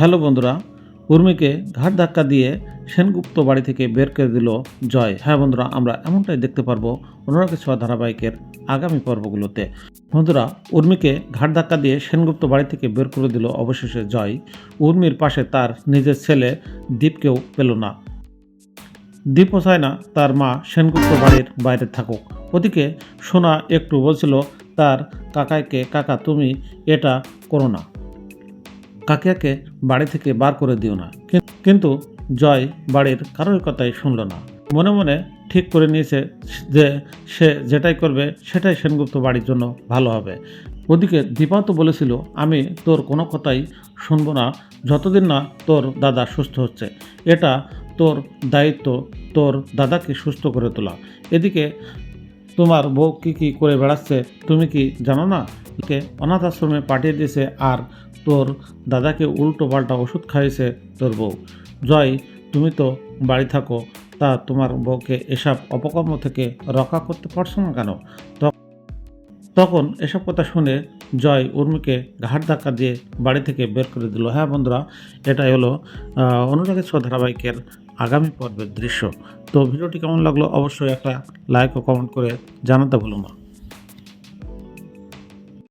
Hello বন্ধুরা, উর্মিকে ঘাট ধাক্কা দিয়ে সেনগুপ্ত বাড়ি থেকে বের করে দিল জয়। হ্যাঁ বন্ধুরা, আমরা এমনটাই দেখতে পারব অনুরাগ ছোঁয়া ধারাবাহিকের আগামী পর্বগুলোতে। বন্ধুরা, উর্মিকে ঘাট ধাক্কা দিয়ে সেনগুপ্ত বাড়ি থেকে বের করে দিল অবশেষে জয়। উর্মির পাশে তার নিজের ছেলে দীপকেও পেল না। দীপও চায় না তার মা সেনগুপ্ত বাড়ির বাইরে থাকুক। ওদিকে সোনা একটু বলছিল, তার কাকাইকে, কাকা, তুমি এটা করো না। কাকিয়াকে বাড়ি থেকে বার করে দিও না। কিন্তু জয় বাড়ির কারোর কথাই শুনল না। মনে মনে ঠিক করে নিয়েছে যে সে যেটাই করবে, সেটাই সেনগুপ্ত বাড়ির জন্য ভালো হবে। ওদিকে দীপা তো বলেছিল, আমি তোর কোনো কথাই শুনব না। যতদিন না তোর দাদা সুস্থ হচ্ছে, এটা তোর দায়িত্ব। তোর দাদাকে সুস্থ করে তোলা। এদিকে তোমার বউ কী কী করে বেড়াচ্ছে, তুমি কি জানো না? ওকে অনাথ আশ্রমে পাঠিয়ে দিয়েছে আর তোর দাদাকে উল্টো পাল্টা ওষুধ খাইয়েছে তোর বউ। জয়, তুমি তো বাড়ি থাকো, তা তোমার বউকে এসব অপকর্ম থেকে রক্ষা করতে পারছ না কেন? তখন এসব কথা শুনে জয় উর্মিকে ঘাট ধাক্কা দিয়ে বাড়ি থেকে বের করে দিল। হ্যাঁ বন্ধুরা, এটাই হলো অনুরাগের ছ ধারাবাহিকের আগামী পর্বের দৃশ্য। তো ভিডিওটি কেমন লাগল? অবশ্যই একটা লাইক ও কমেন্ট করে জানাতে ভুলো না।